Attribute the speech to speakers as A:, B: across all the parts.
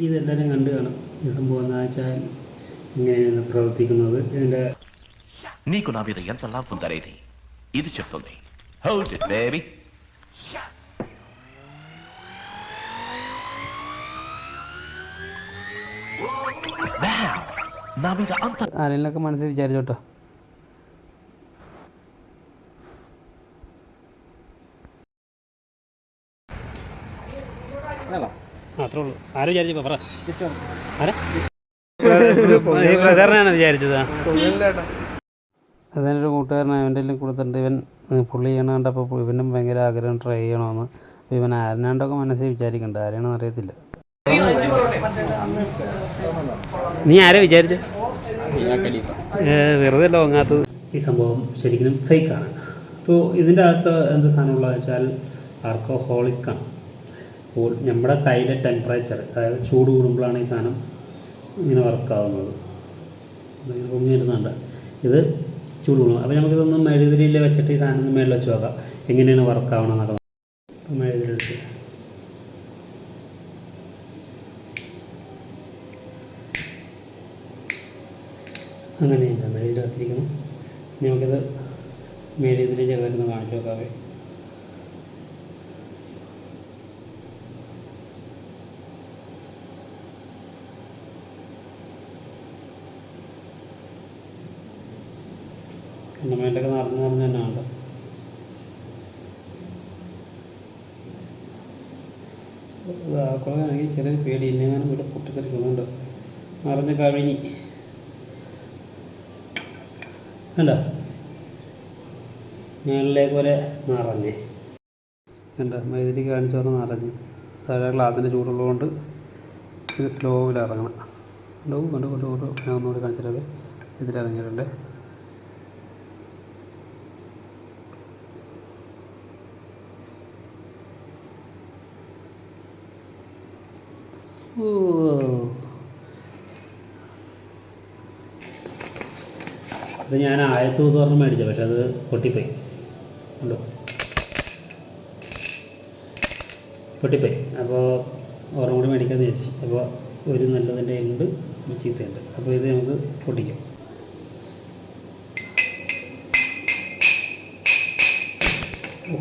A: ഇതെല്ലാവരും കണ്ടു കാണും ഈ സംഭവം എന്താ വെച്ചാൽ ഇങ്ങനെയാണ് പ്രവർത്തിക്കുന്നത് ഇതിൻ്റെ
B: నీకు నా మీద ఎంత లవ్ ఉందనేది ఇది చెప్తుంది హోల్డ్ ఇట్ బేబీ నా మీద అంత
A: ആരെങ്കിലൊക്കെ മനസ്സിൽ വിചാരിച്ചോട്ടോ അത്രേ ഉള്ളൂ. ആര് വിചാരിച്ചപ്പോ പറ. ആരാ? ബ്രദറിനാണ് വിചാരിച്ചത്. അതെന്റെ കൂട്ടുകാരൻ അവന്റെ എല്ലാം കൊടുത്തിട്ടുണ്ട്. ഇവൻ പുള്ളി ചെയ്യണ കണ്ടപ്പോൾ ഇവനും ഭയങ്കര ആഗ്രഹം ട്രൈ ചെയ്യണമെന്ന് അപ്പോൾ ഇവൻ ആരനാണ്ടൊക്കെ മനസ്സിൽ വിചാരിക്കണ്ട. ആരെയാണെന്ന് അറിയത്തില്ല. നീ ആരെ വിചാരിച്ചു? വെറുതെ അല്ല വാങ്ങാത്തത്. ഈ സംഭവം ശരിക്കും ഫേക്കാണ് അപ്പോൾ ഇതിന്റെ അകത്ത് എന്ത് സാധനമുള്ളത് വെച്ചാൽ ആർക്കോഹോളിക്കാണ് നമ്മുടെ കയ്യിലെ ടെമ്പറേച്ചർ അതായത് ചൂട് കൂടുമ്പോഴാണ് ഈ സാധനം ഇങ്ങനെ വർക്കാവുന്നത് പൊങ്ങിയിരുന്നുണ്ട് ഇത് ചൂട് കൂടും അപ്പോൾ നമുക്കിതൊന്ന് മെഴുതിരിയിൽ വെച്ചിട്ട് ഈ സാധനം മേളിൽ വെച്ച് നോക്കാം എങ്ങനെയാണ് വർക്കാവണം എന്നൊക്കെ അപ്പോൾ അങ്ങനെ അങ്ങനെയല്ല മെഴുതിനകത്തിരിക്കണം ഇനി നമുക്കിത് മെഴുതിരി ചെറുതായിരുന്നു കാണിച്ചു നോക്കാവേ എണ്ണമേലൊക്കെ നടന്ന് നടന്ന് തന്നെ ഉണ്ട് ആണെങ്കിൽ ചെറിയ പേടി ഇന്നെങ്ങാനും ഇവിടെ പൊട്ടിത്തെറിക്കുന്നുണ്ട്. നിറഞ്ഞ് കവിഞ്ഞി. കണ്ടോ? മേളിലെ പോലെ നിറഞ്ഞേ കണ്ടോ? മൈതിരി കാണിച്ചു പോലെ നിറഞ്ഞ് സാധാ ഗ്ലാസിന്റെ ചൂടുള്ളതുകൊണ്ട് ഇത് സ്ലോവിൽ ഇറങ്ങണം ലോ കണ്ടു? കൊണ്ട്? കൊണ്ട്? ഞാൻ ഒന്നുകൂടി കാണിച്ചിട്ടേ ഇതിലിറങ്ങിയിട്ടുണ്ട്. ഓ ഞാൻ ആയിരത്തി ദിവസം മേടിച്ചത് പക്ഷെ അത് പൊട്ടിപ്പോയി. ഉണ്ടോ പൊട്ടിപ്പോയി. അപ്പോൾ ഒരെണ്ണം കൂടി മേടിക്കാമെന്ന് വിചാരിച്ചു. അപ്പോൾ ഒരു നല്ലതിന്റെ ഉണ്ട് ഒരു ചീത്തയുണ്ട് അപ്പോൾ ഇത് നമുക്ക് പൊട്ടിക്കാം. ഓ,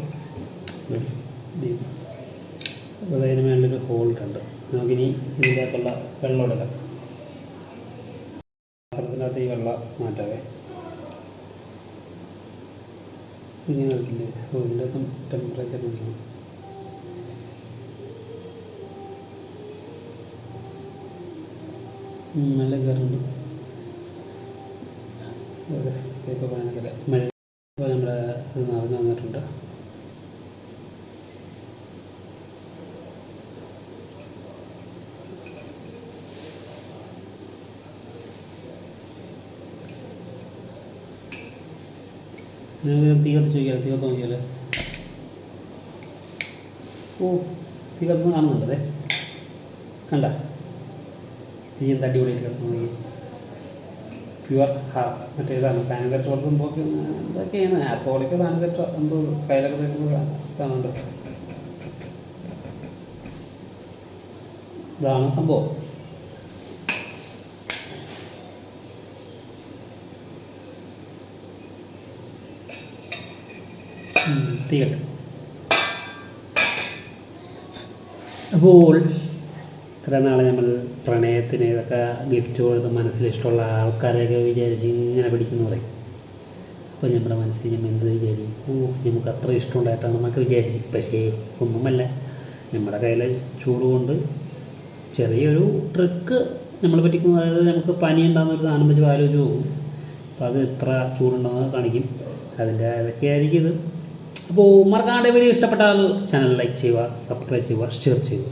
A: മേടിച്ചു. അപ്പോൾ അതിന് മേളിലൊരു ഹോൾഡുണ്ട് നമുക്കിനി ഇതിന്റെ വെള്ളം എടുക്കാം. പാത്രത്തിനകത്ത് ഈ വെള്ളം മാറ്റാവേ. ഇനി നോക്കില്ലേ ഓ ഇതിന്റെ അകത്തും ടെമ്പറേച്ചർ കുടിക്കണം നല്ല കയറുണ്ട് ഭയങ്കര മഴ ഇപ്പോൾ നമ്മുടെ ഇത് നിറഞ്ഞു വന്നിട്ടുണ്ട് നിങ്ങൾക്ക് തീ കത്തിച്ച് നോക്കിയാലോ തീ കത്ത് നോക്കിയാലോ ഓ തീ കത്തുന്ന കാണുന്നുണ്ട് അതെ? കണ്ട. തീ എന്താ അടിപൊളിയായിട്ട് കത്തുന്ന നോക്കി പ്യുവർ ഹാഫ് മറ്റേ ഇതാണ് സാനിറ്റൈസർ സംഭവമൊക്കെ എന്തൊക്കെയാണ് ആപ്പോളൊക്കെ സാനിറ്റൈസർ എന്തോ കയ്യിലൊക്കെ തരുന്നത് ഇതാണ് സംഭവം. തീയട്ടെ അപ്പോൾ ഇത്ര നാൾ നമ്മൾ പ്രണയത്തിന് ഇതൊക്കെ ഗിഫ്റ്റ് കൊടുത്ത് മനസ്സിൽ ഇഷ്ടമുള്ള ആൾക്കാരെയൊക്കെ വിചാരിച്ച് ഇങ്ങനെ പിടിക്കുന്നു പറയും. അപ്പോൾ നമ്മുടെ മനസ്സിൽ നമ്മൾ എന്ത് വിചാരിക്കും? ഓ നമുക്ക് അത്ര ഇഷ്ടമുണ്ടായിട്ടാണ് നമുക്ക് വിചാരിക്കും. പക്ഷേ ഒന്നുമല്ല. നമ്മുടെ കയ്യിലെ ചൂട് കൊണ്ട് ചെറിയൊരു ട്രിക്ക് നമ്മൾ പറ്റിക്കും അതായത് നമുക്ക് പനി ഉണ്ടാകുന്ന ഒരു സാധനം വെച്ച് ആലോചിച്ച് പോകും. അപ്പോൾ അത് എത്ര ചൂടുണ്ടെന്ന് കാണിക്കും. അതിന്റെ അതൊക്കെ ആയിരിക്കും ഇത്. അപ്പോൾ മറക്കാണ്ട് വീഡിയോ ഇഷ്ടപ്പെട്ടാൽ ചാനൽ ലൈക്ക് ചെയ്യുക സബ്സ്ക്രൈബ് ചെയ്യുക ഷെയർ ചെയ്യുക.